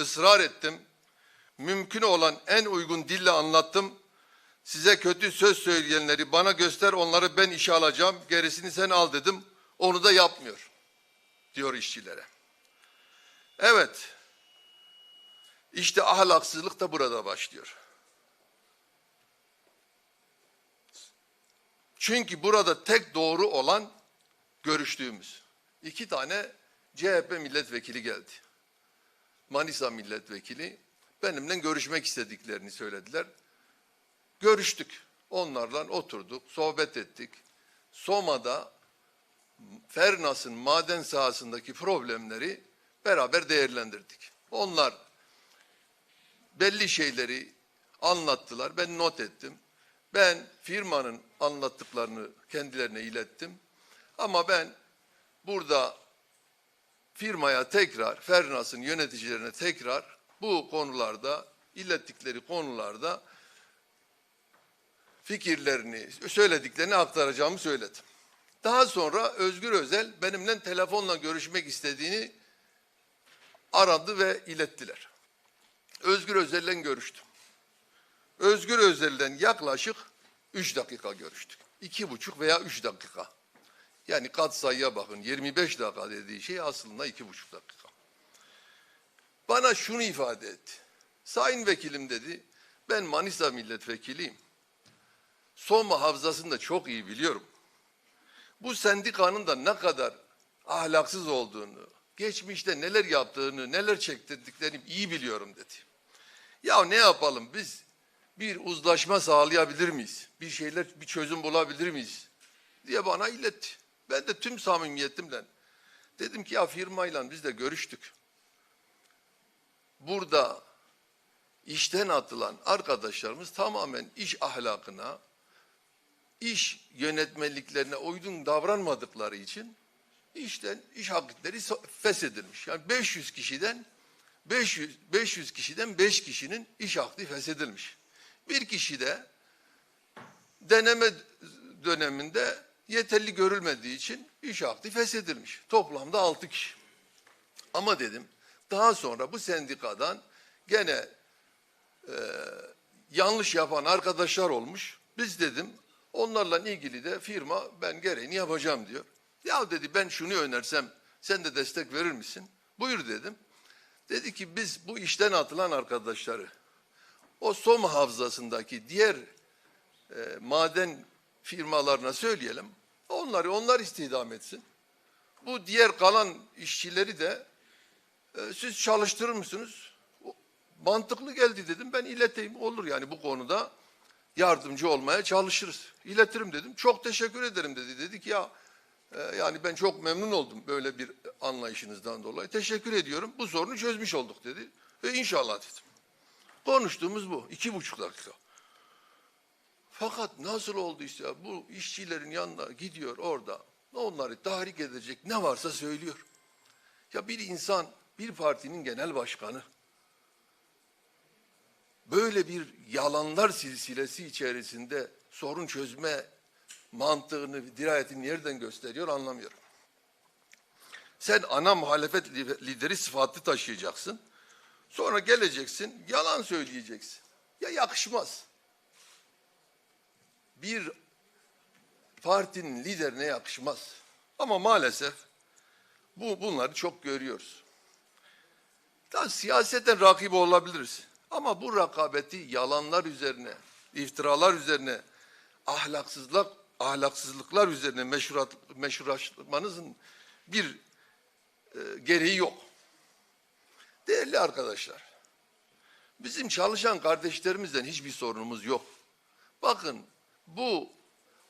ısrar ettim. Mümkün olan en uygun dille anlattım. Size kötü söz söyleyenleri bana göster onları ben işe alacağım. Gerisini sen al dedim. Onu da yapmıyor. Diyor işçilere. Evet. İşte ahlaksızlık da burada başlıyor. Çünkü burada tek doğru olan görüştüğümüz. iki tane CHP milletvekili geldi. Manisa milletvekili benimle görüşmek istediklerini söylediler. Görüştük. Onlarla oturduk, sohbet ettik. Soma'da Fernas'ın maden sahasındaki problemleri beraber değerlendirdik. Onlar belli şeyleri anlattılar. Ben not ettim. Ben firmanın anlattıklarını kendilerine ilettim. Ama ben burada firmaya tekrar, Fernas'ın yöneticilerine tekrar bu konularda, ilettikleri konularda fikirlerini, söylediklerini aktaracağımı söyledim. Daha sonra Özgür Özel benimle telefonla görüşmek istediğini aradı ve ilettiler. Özgür Özel'le görüştüm. Özgür Özel'den yaklaşık 3 dakika görüştük. İki buçuk veya 3 dakika. Yani kat sayıya bakın 25 dakika dediği şey aslında iki buçuk dakika. Bana şunu ifade etti. Sayın vekilim dedi, ben Manisa milletvekiliyim. Soma havzasını da çok iyi biliyorum. Bu sendikanın da ne kadar ahlaksız olduğunu, geçmişte neler yaptığını, neler çektirdiklerini iyi biliyorum dedi. Ya ne yapalım biz bir uzlaşma sağlayabilir miyiz? Bir şeyler, bir çözüm bulabilir miyiz? diye bana iletti. Ben de tüm samimiyetimle dedim ki ya firmayla biz de görüştük. Burada işten atılan arkadaşlarımız tamamen iş ahlakına, iş yönetmeliklerine uygun davranmadıkları için işten iş hakları feshedilmiş. Yani 500 kişiden 500 500 kişiden 5 kişinin iş hakkı feshedilmiş. Bir kişi de deneme döneminde yeterli görülmediği için iş hakkı feshedilmiş. Toplamda 6 kişi. Ama dedim daha sonra bu sendikadan gene e, yanlış yapan arkadaşlar olmuş. Biz dedim onlarla ilgili de firma ben gereğini yapacağım diyor. Ya dedi ben şunu önersem sen de destek verir misin? Buyur dedim. Dedi ki biz bu işten atılan arkadaşları o Soma havzasındaki diğer e, maden firmalarına söyleyelim. Onları onlar istihdam etsin. Bu diğer kalan işçileri de e, siz çalıştırır mısınız? Mantıklı geldi dedim. Ben ileteyim. Olur yani bu konuda yardımcı olmaya çalışırız. İletirim dedim. Çok teşekkür ederim dedi. Dedi ki ya e, yani ben çok memnun oldum böyle bir anlayışınızdan dolayı. Teşekkür ediyorum. Bu sorunu çözmüş olduk dedi. Ve inşallah dedim. Konuştuğumuz bu. iki buçuk dakika. Fakat nasıl olduysa bu işçilerin yanına gidiyor orada. Onları tahrik edecek ne varsa söylüyor. Ya bir insan, bir partinin genel başkanı böyle bir yalanlar silsilesi içerisinde sorun çözme mantığını, dirayetini nereden gösteriyor anlamıyorum. Sen ana muhalefet li- lideri sıfatı taşıyacaksın. Sonra geleceksin, yalan söyleyeceksin. Ya yakışmaz. Bir partinin liderine yakışmaz. Ama maalesef bu bunları çok görüyoruz. Da siyaseten rakip olabiliriz. Ama bu rakabeti yalanlar üzerine, iftiralar üzerine, ahlaksızlık, ahlaksızlıklar üzerine meşruat, meşrulaşmanızın bir e, gereği yok. Değerli arkadaşlar, bizim çalışan kardeşlerimizden hiçbir sorunumuz yok. Bakın bu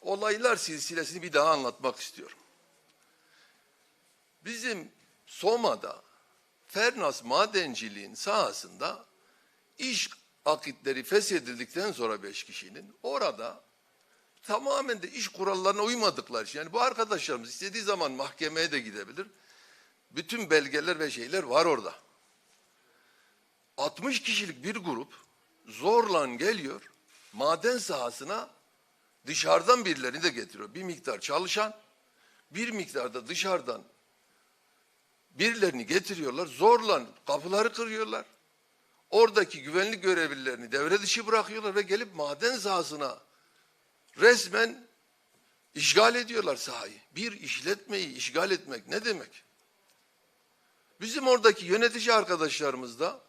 olaylar silsilesini bir daha anlatmak istiyorum. Bizim Soma'da Fernas madenciliğin sahasında iş akitleri feshedildikten sonra beş kişinin orada tamamen de iş kurallarına uymadıkları için yani bu arkadaşlarımız istediği zaman mahkemeye de gidebilir. Bütün belgeler ve şeyler var orada. 60 kişilik bir grup zorla geliyor maden sahasına dışarıdan birilerini de getiriyor. Bir miktar çalışan, bir miktar da dışarıdan birilerini getiriyorlar. Zorla kapıları kırıyorlar. oradaki güvenlik görevlilerini devre dışı bırakıyorlar ve gelip maden sahasına resmen işgal ediyorlar sahayı. Bir işletmeyi işgal etmek ne demek? Bizim oradaki yönetici arkadaşlarımız da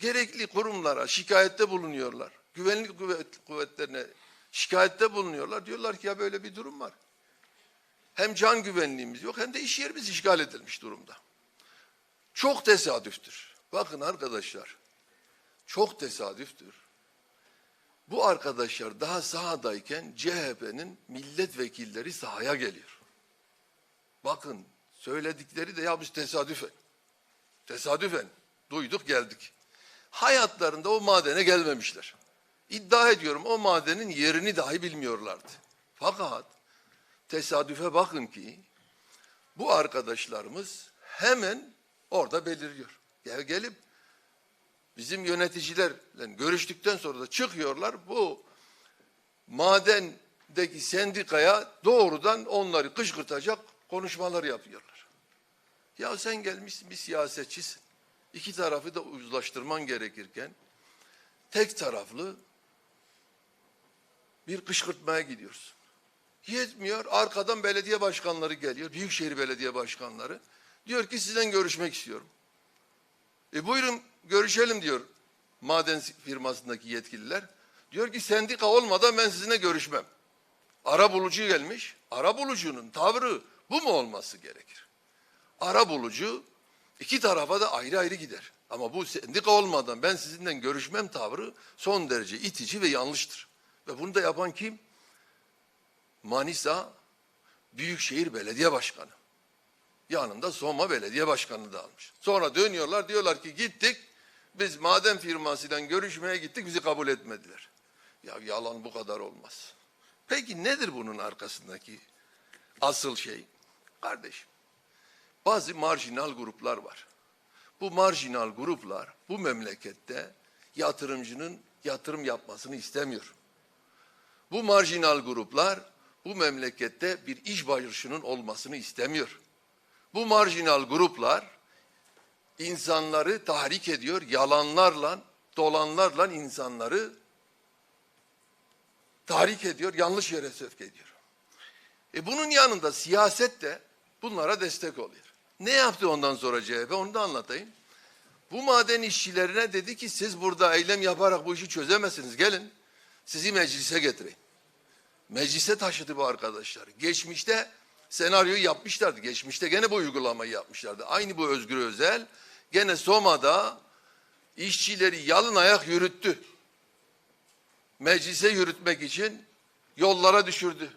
gerekli kurumlara şikayette bulunuyorlar. Güvenlik kuvvet- kuvvetlerine şikayette bulunuyorlar. Diyorlar ki ya böyle bir durum var. Hem can güvenliğimiz yok hem de iş yerimiz işgal edilmiş durumda. Çok tesadüftür. Bakın arkadaşlar, çok tesadüftür. Bu arkadaşlar daha sahadayken CHP'nin milletvekilleri sahaya geliyor. Bakın söyledikleri de ya biz tesadüfen, tesadüfen duyduk geldik. Hayatlarında o madene gelmemişler. İddia ediyorum o madenin yerini dahi bilmiyorlardı. Fakat tesadüfe bakın ki bu arkadaşlarımız hemen orada beliriyor. Ya gelip bizim yöneticilerle görüştükten sonra da çıkıyorlar bu madendeki sendikaya doğrudan onları kışkırtacak konuşmalar yapıyorlar. Ya sen gelmişsin bir siyasetçisin. İki tarafı da uzlaştırman gerekirken tek taraflı bir kışkırtmaya gidiyorsun. Yetmiyor. Arkadan belediye başkanları geliyor. Büyükşehir belediye başkanları. Diyor ki sizden görüşmek istiyorum. E buyurun görüşelim diyor maden firmasındaki yetkililer. Diyor ki sendika olmadan ben sizinle görüşmem. Ara bulucu gelmiş. Ara bulucunun tavrı bu mu olması gerekir? Ara bulucu iki tarafa da ayrı ayrı gider. Ama bu sendika olmadan ben sizinle görüşmem tavrı son derece itici ve yanlıştır. Ve bunu da yapan kim? Manisa Büyükşehir Belediye Başkanı. Yanında Soma Belediye Başkanı da almış. Sonra dönüyorlar diyorlar ki gittik biz maden firmasıyla görüşmeye gittik bizi kabul etmediler. Ya yalan bu kadar olmaz. Peki nedir bunun arkasındaki asıl şey? Kardeşim bazı marjinal gruplar var. Bu marjinal gruplar bu memlekette yatırımcının yatırım yapmasını istemiyor. Bu marjinal gruplar bu memlekette bir iş barışının olmasını istemiyor. Bu marjinal gruplar insanları tahrik ediyor, yalanlarla, dolanlarla insanları tahrik ediyor, yanlış yere sevk ediyor. E bunun yanında siyaset de bunlara destek oluyor. Ne yaptı ondan sonra CHP onu da anlatayım. Bu maden işçilerine dedi ki siz burada eylem yaparak bu işi çözemezsiniz. Gelin sizi meclise getireyim. Meclise taşıdı bu arkadaşlar. Geçmişte senaryoyu yapmışlardı. Geçmişte gene bu uygulamayı yapmışlardı. Aynı bu Özgür Özel gene Soma'da işçileri yalın ayak yürüttü. Meclise yürütmek için yollara düşürdü.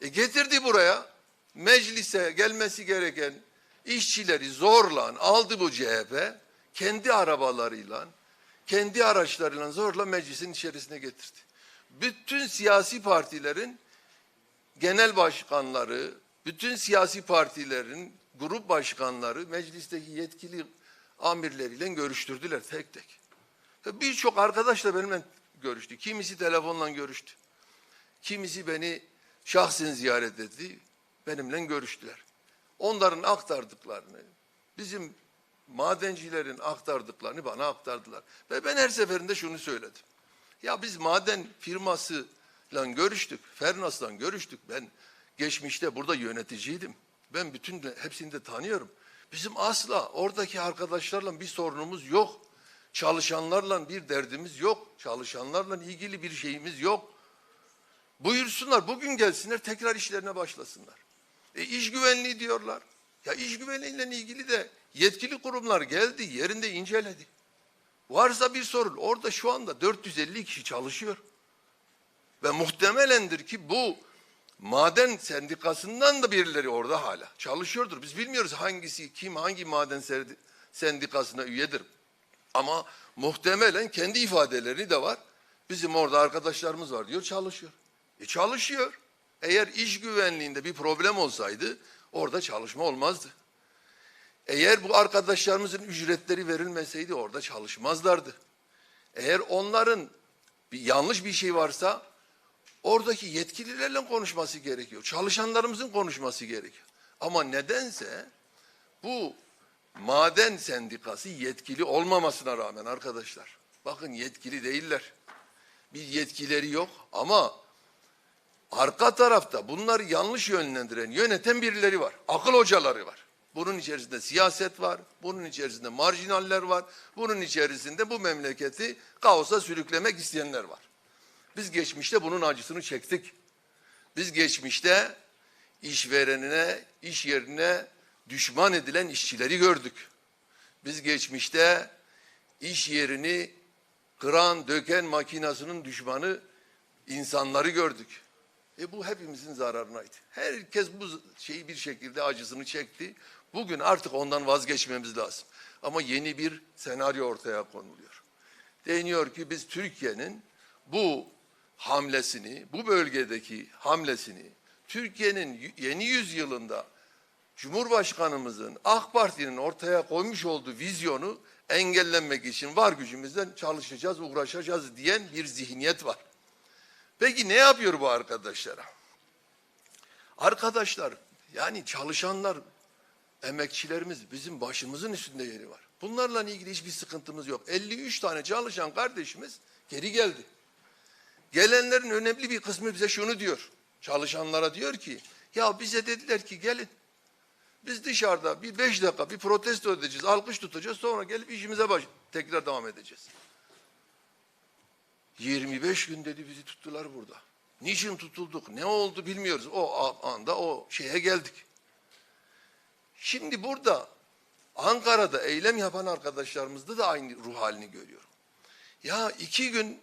E getirdi buraya meclise gelmesi gereken işçileri zorla aldı bu CHP. Kendi arabalarıyla, kendi araçlarıyla zorla meclisin içerisine getirdi. Bütün siyasi partilerin genel başkanları, bütün siyasi partilerin grup başkanları meclisteki yetkili amirleriyle görüştürdüler tek tek. Birçok arkadaş da benimle görüştü. Kimisi telefonla görüştü. Kimisi beni şahsen ziyaret etti. Benimle görüştüler. Onların aktardıklarını, bizim madencilerin aktardıklarını bana aktardılar. Ve ben her seferinde şunu söyledim. Ya biz maden firmasıyla görüştük, Fernas'la görüştük. Ben geçmişte burada yöneticiydim. Ben bütün de, hepsini de tanıyorum. Bizim asla oradaki arkadaşlarla bir sorunumuz yok. Çalışanlarla bir derdimiz yok. Çalışanlarla ilgili bir şeyimiz yok. Buyursunlar bugün gelsinler tekrar işlerine başlasınlar. E iş güvenliği diyorlar. Ya iş güvenliğiyle ilgili de yetkili kurumlar geldi yerinde inceledi. Varsa bir sorun orada şu anda 450 kişi çalışıyor. Ve muhtemelendir ki bu maden sendikasından da birileri orada hala çalışıyordur. Biz bilmiyoruz hangisi kim hangi maden sendikasına üyedir. Ama muhtemelen kendi ifadeleri de var. Bizim orada arkadaşlarımız var diyor çalışıyor. E çalışıyor. Eğer iş güvenliğinde bir problem olsaydı orada çalışma olmazdı. Eğer bu arkadaşlarımızın ücretleri verilmeseydi orada çalışmazlardı. Eğer onların bir yanlış bir şey varsa oradaki yetkililerle konuşması gerekiyor. Çalışanlarımızın konuşması gerekiyor. Ama nedense bu maden sendikası yetkili olmamasına rağmen arkadaşlar. Bakın yetkili değiller. Bir yetkileri yok ama arka tarafta bunları yanlış yönlendiren, yöneten birileri var. Akıl hocaları var. Bunun içerisinde siyaset var, bunun içerisinde marjinaller var, bunun içerisinde bu memleketi kaosa sürüklemek isteyenler var. Biz geçmişte bunun acısını çektik. Biz geçmişte işverenine, iş yerine düşman edilen işçileri gördük. Biz geçmişte iş yerini kıran, döken makinasının düşmanı insanları gördük. E bu hepimizin zararınaydı. Herkes bu şeyi bir şekilde acısını çekti. Bugün artık ondan vazgeçmemiz lazım. Ama yeni bir senaryo ortaya konuluyor. Deniyor ki biz Türkiye'nin bu hamlesini, bu bölgedeki hamlesini Türkiye'nin yeni yüzyılında Cumhurbaşkanımızın AK Parti'nin ortaya koymuş olduğu vizyonu engellenmek için var gücümüzden çalışacağız, uğraşacağız diyen bir zihniyet var. Peki ne yapıyor bu arkadaşlara? Arkadaşlar yani çalışanlar, emekçilerimiz bizim başımızın üstünde yeri var. Bunlarla ilgili hiçbir sıkıntımız yok. 53 tane çalışan kardeşimiz geri geldi. Gelenlerin önemli bir kısmı bize şunu diyor. Çalışanlara diyor ki ya bize dediler ki gelin. Biz dışarıda bir beş dakika bir protesto edeceğiz, alkış tutacağız sonra gelip işimize baş tekrar devam edeceğiz. 25 gün dedi bizi tuttular burada. Niçin tutulduk, ne oldu bilmiyoruz. O anda o şeye geldik. Şimdi burada Ankara'da eylem yapan arkadaşlarımızda da aynı ruh halini görüyorum. Ya iki gün,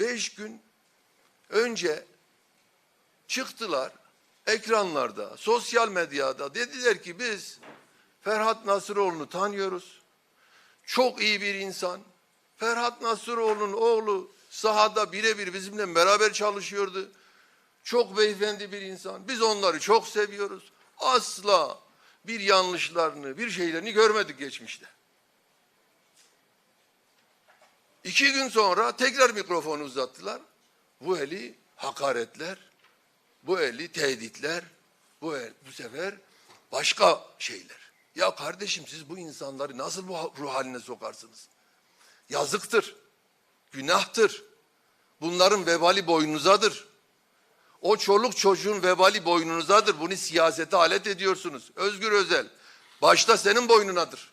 beş gün önce çıktılar ekranlarda, sosyal medyada dediler ki biz Ferhat Nasıroğlu'nu tanıyoruz. Çok iyi bir insan. Ferhat Nasıroğlu'nun oğlu sahada birebir bizimle beraber çalışıyordu. Çok beyefendi bir insan. Biz onları çok seviyoruz. Asla bir yanlışlarını, bir şeylerini görmedik geçmişte. İki gün sonra tekrar mikrofonu uzattılar. Bu eli hakaretler, bu eli tehditler, bu, el, bu sefer başka şeyler. Ya kardeşim siz bu insanları nasıl bu ruh haline sokarsınız? Yazıktır, günahtır. Bunların vebali boynunuzadır. O çoluk çocuğun vebali boynunuzadır. Bunu siyasete alet ediyorsunuz. Özgür Özel, başta senin boynunadır.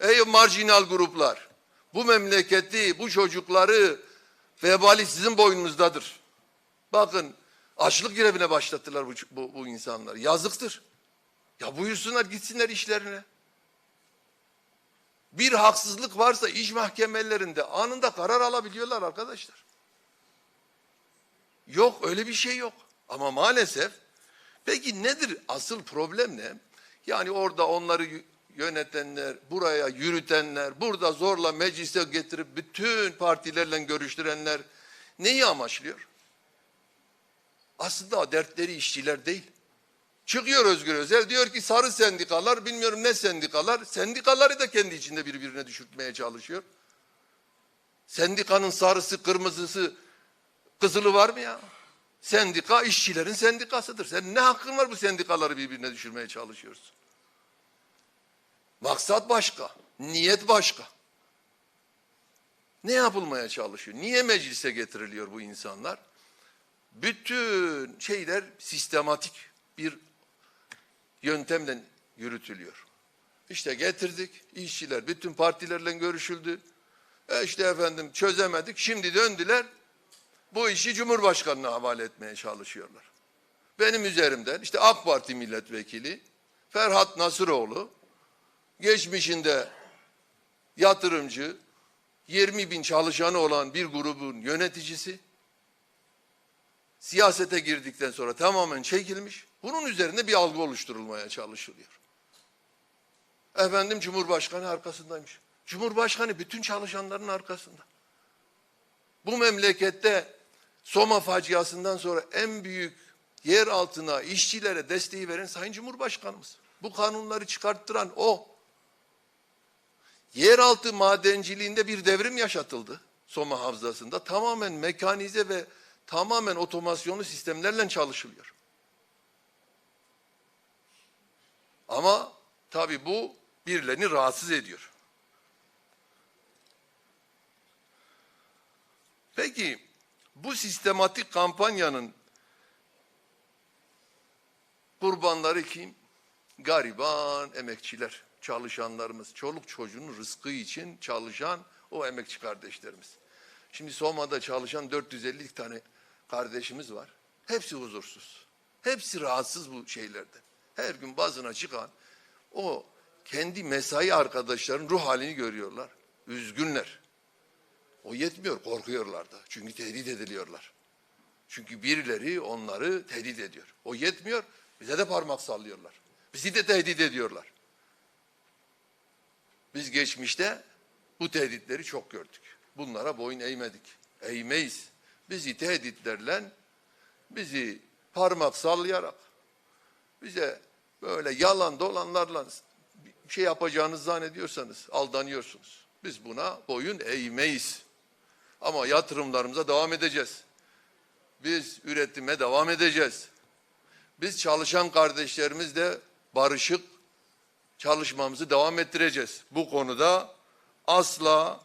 Ey marjinal gruplar, bu memleketi, bu çocukları vebali sizin boynunuzdadır. Bakın açlık grevine başlattılar bu, bu, bu insanlar. Yazıktır. Ya buyursunlar gitsinler işlerine. Bir haksızlık varsa iş mahkemelerinde anında karar alabiliyorlar arkadaşlar. Yok öyle bir şey yok. Ama maalesef peki nedir asıl problem ne? Yani orada onları yönetenler, buraya yürütenler, burada zorla meclise getirip bütün partilerle görüştürenler neyi amaçlıyor? Aslında dertleri işçiler değil. Çıkıyor Özgür Özel diyor ki sarı sendikalar bilmiyorum ne sendikalar sendikaları da kendi içinde birbirine düşürtmeye çalışıyor. Sendikanın sarısı kırmızısı kızılı var mı ya? Sendika işçilerin sendikasıdır. Sen ne hakkın var bu sendikaları birbirine düşürmeye çalışıyorsun? Maksat başka, niyet başka. Ne yapılmaya çalışıyor? Niye meclise getiriliyor bu insanlar? Bütün şeyler sistematik bir yöntemle yürütülüyor. İşte getirdik, işçiler bütün partilerle görüşüldü. E işte efendim çözemedik, şimdi döndüler, bu işi Cumhurbaşkanı'na havale etmeye çalışıyorlar. Benim üzerimden işte AK Parti milletvekili Ferhat Nasıroğlu, geçmişinde yatırımcı, 20 bin çalışanı olan bir grubun yöneticisi, siyasete girdikten sonra tamamen çekilmiş. Bunun üzerinde bir algı oluşturulmaya çalışılıyor. Efendim Cumhurbaşkanı arkasındaymış. Cumhurbaşkanı bütün çalışanların arkasında. Bu memlekette Soma faciasından sonra en büyük yer altına işçilere desteği veren Sayın Cumhurbaşkanımız. Bu kanunları çıkarttıran o. Yeraltı madenciliğinde bir devrim yaşatıldı Soma Havzası'nda. Tamamen mekanize ve tamamen otomasyonlu sistemlerle çalışılıyor. Ama tabi bu birilerini rahatsız ediyor. Peki bu sistematik kampanyanın kurbanları kim? Gariban emekçiler, çalışanlarımız, çoluk çocuğun rızkı için çalışan o emekçi kardeşlerimiz. Şimdi Soma'da çalışan 450 tane kardeşimiz var. Hepsi huzursuz. Hepsi rahatsız bu şeylerden. Her gün bazına çıkan o kendi mesai arkadaşların ruh halini görüyorlar. Üzgünler. O yetmiyor, korkuyorlar da. Çünkü tehdit ediliyorlar. Çünkü birileri onları tehdit ediyor. O yetmiyor, bize de parmak sallıyorlar. Bizi de tehdit ediyorlar. Biz geçmişte bu tehditleri çok gördük. Bunlara boyun eğmedik. Eğmeyiz. Bizi tehditlerle, bizi parmak sallayarak, bize böyle yalan dolanlarla şey yapacağınızı zannediyorsanız aldanıyorsunuz. Biz buna boyun eğmeyiz. Ama yatırımlarımıza devam edeceğiz. Biz üretime devam edeceğiz. Biz çalışan kardeşlerimizle barışık çalışmamızı devam ettireceğiz. Bu konuda asla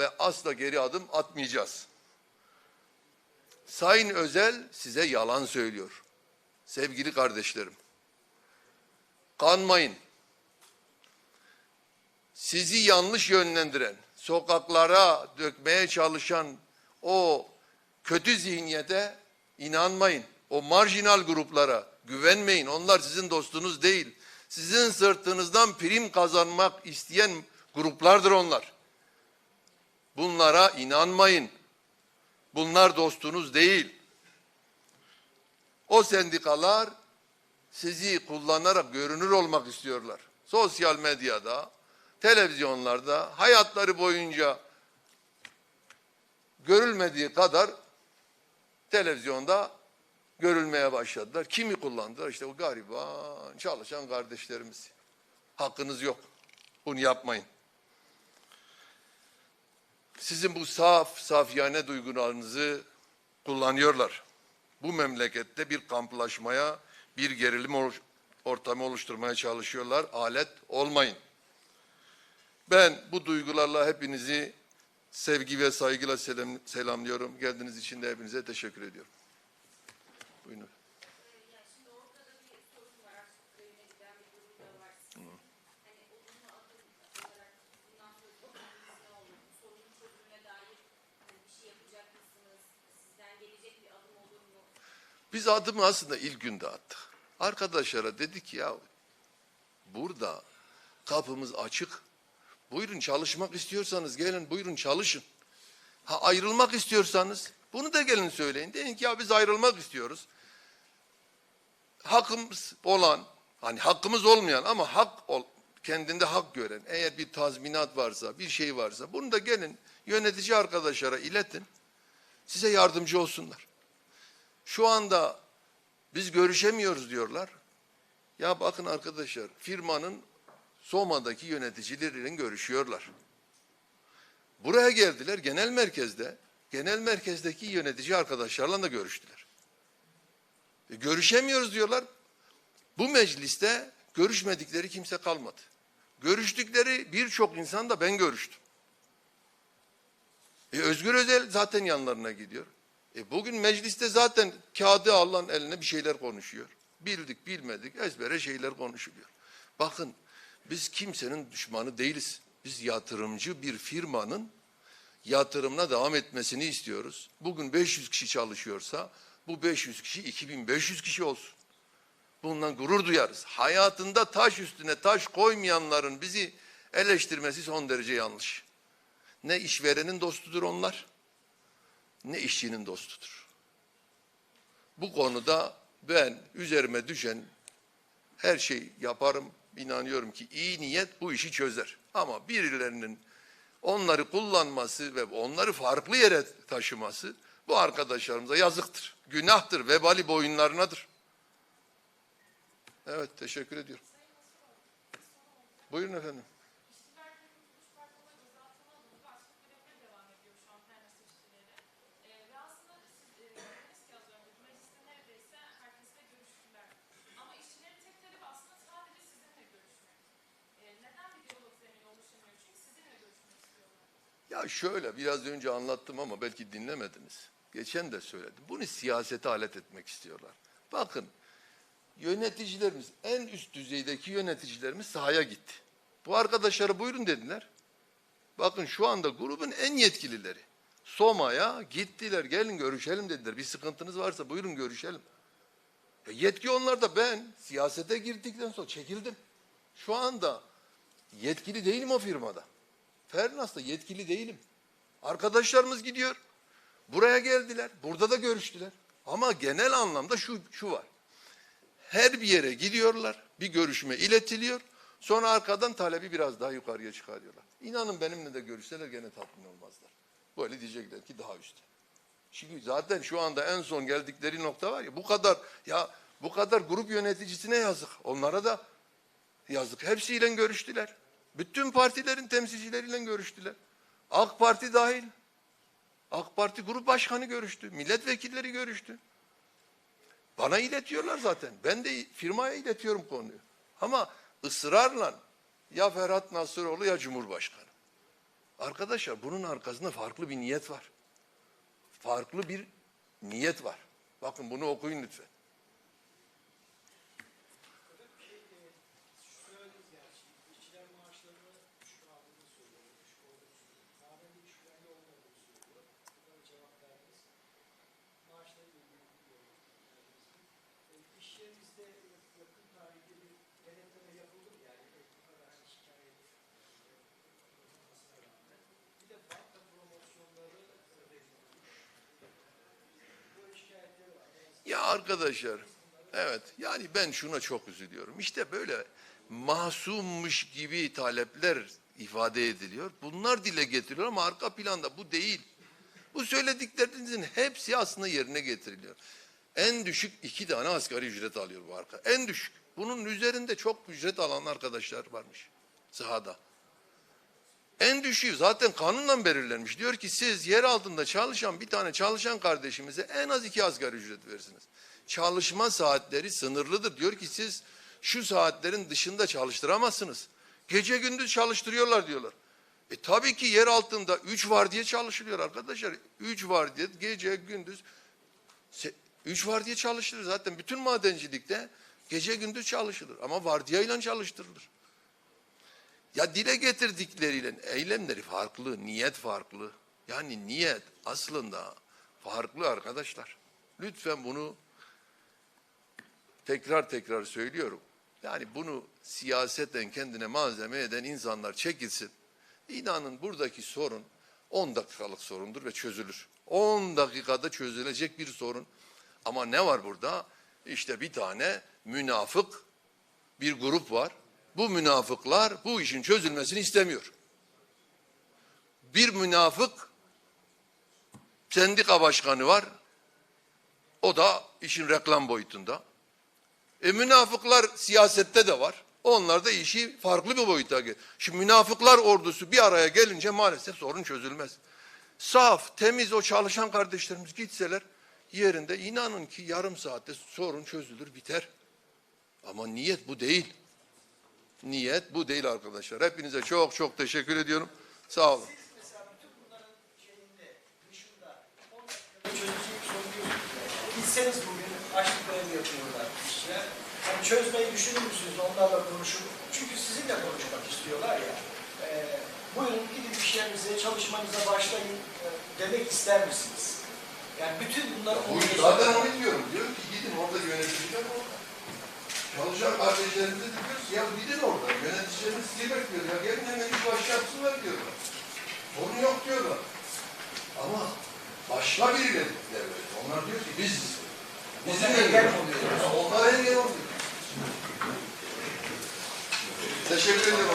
ve asla geri adım atmayacağız. Sayın Özel size yalan söylüyor. Sevgili kardeşlerim. Kanmayın. Sizi yanlış yönlendiren, sokaklara dökmeye çalışan o kötü zihniyete inanmayın. O marjinal gruplara güvenmeyin. Onlar sizin dostunuz değil. Sizin sırtınızdan prim kazanmak isteyen gruplardır onlar. Bunlara inanmayın. Bunlar dostunuz değil. O sendikalar sizi kullanarak görünür olmak istiyorlar. Sosyal medyada, televizyonlarda hayatları boyunca görülmediği kadar televizyonda görülmeye başladılar. Kimi kullandılar? İşte o gariban çalışan kardeşlerimiz. Hakkınız yok. Bunu yapmayın. Sizin bu saf, safiyane duygularınızı kullanıyorlar. Bu memlekette bir kamplaşmaya, bir gerilim ortamı oluşturmaya çalışıyorlar. Alet olmayın. Ben bu duygularla hepinizi sevgi ve saygıyla selam, selamlıyorum. Geldiğiniz için de hepinize teşekkür ediyorum. Buyurun. Yani şimdi ortada bir sorun var. Aksaköy'üne giden bir durum da var. Hani olumlu adım olarak bundan sonra bakımınız ne olur? Bu sorunun çözümüne dair hani bir şey yapacak mısınız? Sizden gelecek bir adım olur mu? Biz adımı aslında ilk günde attık. Arkadaşlara dedik ya burada kapımız açık. Buyurun çalışmak istiyorsanız gelin buyurun çalışın. Ha ayrılmak istiyorsanız bunu da gelin söyleyin. Deyin ki ya biz ayrılmak istiyoruz. Hakkımız olan hani hakkımız olmayan ama hak ol, kendinde hak gören eğer bir tazminat varsa bir şey varsa bunu da gelin yönetici arkadaşlara iletin. Size yardımcı olsunlar. Şu anda biz görüşemiyoruz diyorlar. Ya bakın arkadaşlar firmanın Soma'daki yöneticileriyle görüşüyorlar. Buraya geldiler genel merkezde. Genel merkezdeki yönetici arkadaşlarla da görüştüler. E, görüşemiyoruz diyorlar. Bu mecliste görüşmedikleri kimse kalmadı. Görüştükleri birçok insan da ben görüştüm. E, Özgür Özel zaten yanlarına gidiyor. E, bugün mecliste zaten kağıdı alan eline bir şeyler konuşuyor. Bildik bilmedik ezbere şeyler konuşuluyor. Bakın biz kimsenin düşmanı değiliz. Biz yatırımcı bir firmanın yatırımına devam etmesini istiyoruz. Bugün 500 kişi çalışıyorsa bu 500 kişi 2500 kişi olsun. Bundan gurur duyarız. Hayatında taş üstüne taş koymayanların bizi eleştirmesi son derece yanlış. Ne işverenin dostudur onlar, ne işçinin dostudur. Bu konuda ben üzerime düşen her şey yaparım. İnanıyorum ki iyi niyet bu işi çözer. Ama birilerinin onları kullanması ve onları farklı yere taşıması bu arkadaşlarımıza yazıktır. Günahtır, vebali boyunlarınadır. Evet, teşekkür ediyorum. Buyurun efendim. İşçiler Kuruluş Başkanı gözaltına alındı ve açlık grevine devam ediyor şu an Pernas işçileri. Ee, ve aslında siz e, dediniz ki az önce mecliste neredeyse herkesle görüştüler. Ama işçilerin tek talebi aslında sadece sizinle görüşmek. Ee, neden bir Ya şöyle biraz önce anlattım ama belki dinlemediniz. Geçen de söyledim. Bunu siyasete alet etmek istiyorlar. Bakın yöneticilerimiz en üst düzeydeki yöneticilerimiz sahaya gitti. Bu arkadaşlara buyurun dediler. Bakın şu anda grubun en yetkilileri. Soma'ya gittiler gelin görüşelim dediler. Bir sıkıntınız varsa buyurun görüşelim. E yetki onlarda ben siyasete girdikten sonra çekildim. Şu anda yetkili değilim o firmada. Fernas'ta yetkili değilim. Arkadaşlarımız gidiyor. Buraya geldiler. Burada da görüştüler. Ama genel anlamda şu, şu var. Her bir yere gidiyorlar. Bir görüşme iletiliyor. Sonra arkadan talebi biraz daha yukarıya çıkarıyorlar. İnanın benimle de görüşseler gene tatmin olmazlar. Böyle diyecekler ki daha üstte. Çünkü zaten şu anda en son geldikleri nokta var ya bu kadar ya bu kadar grup yöneticisine yazık. Onlara da yazık. Hepsiyle görüştüler. Bütün partilerin temsilcileriyle görüştüler. AK Parti dahil. AK Parti grup başkanı görüştü. Milletvekilleri görüştü. Bana iletiyorlar zaten. Ben de firmaya iletiyorum konuyu. Ama ısrarla ya Ferhat Nasıroğlu ya Cumhurbaşkanı. Arkadaşlar bunun arkasında farklı bir niyet var. Farklı bir niyet var. Bakın bunu okuyun lütfen. söylediniz yani şimdi işçiler maaşlarını düşük aldığını söylüyor, düşük olduğunu söylüyor. Maden bir iş güvenli olmadığını söylüyor. Bunlara cevap verdiniz. Maaşları ilgili bir yorum verdiniz. E, yerinizde yakın tarihte bir denetleme yapıldı? Yani e, bu kadar şikayet e, olmasına rağmen. Bir de banka promosyonları e. Böyle şikayetleri var. Ya arkadaşlar, evet yani ben şuna çok üzülüyorum. İşte böyle masummuş gibi talepler ifade ediliyor. Bunlar dile getiriliyor ama arka planda bu değil. Bu söylediklerinizin hepsi aslında yerine getiriliyor. En düşük iki tane asgari ücret alıyor bu arka. En düşük. Bunun üzerinde çok ücret alan arkadaşlar varmış sahada. En düşüğü zaten kanunla belirlenmiş. Diyor ki siz yer altında çalışan bir tane çalışan kardeşimize en az iki asgari ücret verirsiniz. Çalışma saatleri sınırlıdır. Diyor ki siz şu saatlerin dışında çalıştıramazsınız. Gece gündüz çalıştırıyorlar diyorlar. E tabii ki yer altında üç var diye çalışılıyor arkadaşlar. Üç var diye gece gündüz üç var diye çalışılır. Zaten bütün madencilikte gece gündüz çalışılır. Ama vardiyayla çalıştırılır. Ya dile getirdikleriyle eylemleri farklı, niyet farklı. Yani niyet aslında farklı arkadaşlar. Lütfen bunu tekrar tekrar söylüyorum. Yani bunu siyaseten kendine malzeme eden insanlar çekilsin. İnanın buradaki sorun 10 dakikalık sorundur ve çözülür. 10 dakikada çözülecek bir sorun. Ama ne var burada? İşte bir tane münafık bir grup var. Bu münafıklar bu işin çözülmesini istemiyor. Bir münafık sendika başkanı var. O da işin reklam boyutunda. E münafıklar siyasette de var. Onlar da işi farklı bir boyuta gel. Şimdi münafıklar ordusu bir araya gelince maalesef sorun çözülmez. Saf, temiz o çalışan kardeşlerimiz gitseler yerinde inanın ki yarım saatte sorun çözülür biter. Ama niyet bu değil. Niyet bu değil arkadaşlar. Hepinize çok çok teşekkür ediyorum. Sağ olun. Siz mesela bütün bunların şeyinde, dışında 10 dakikada çözecek sorun diyorsunuz. Yani. Gitseniz bugün açlık grevi yapıyorlar işçiler. Çözmeyi düşünür müsünüz onlarla konuşup? Çünkü sizinle konuşmak istiyorlar ya. E, buyurun gidin iş yerinize, çalışmanıza başlayın e, demek ister misiniz? Yani bütün bunları Bu oraya- zaten onu diyorum. Diyor ki gidin orada yöneticiler orada. Çalışan kardeşlerimize de diyoruz ki ya gidin orada. Yöneticilerimiz sizi bekliyor. Ya gelin hemen iş başlatsınlar diyorlar. Sorun yok diyorlar. Ama başka birileri devlet. Onlar diyor ki biz bizim engel oluyor. Onlar engel oluyor. Teşekkür ederim.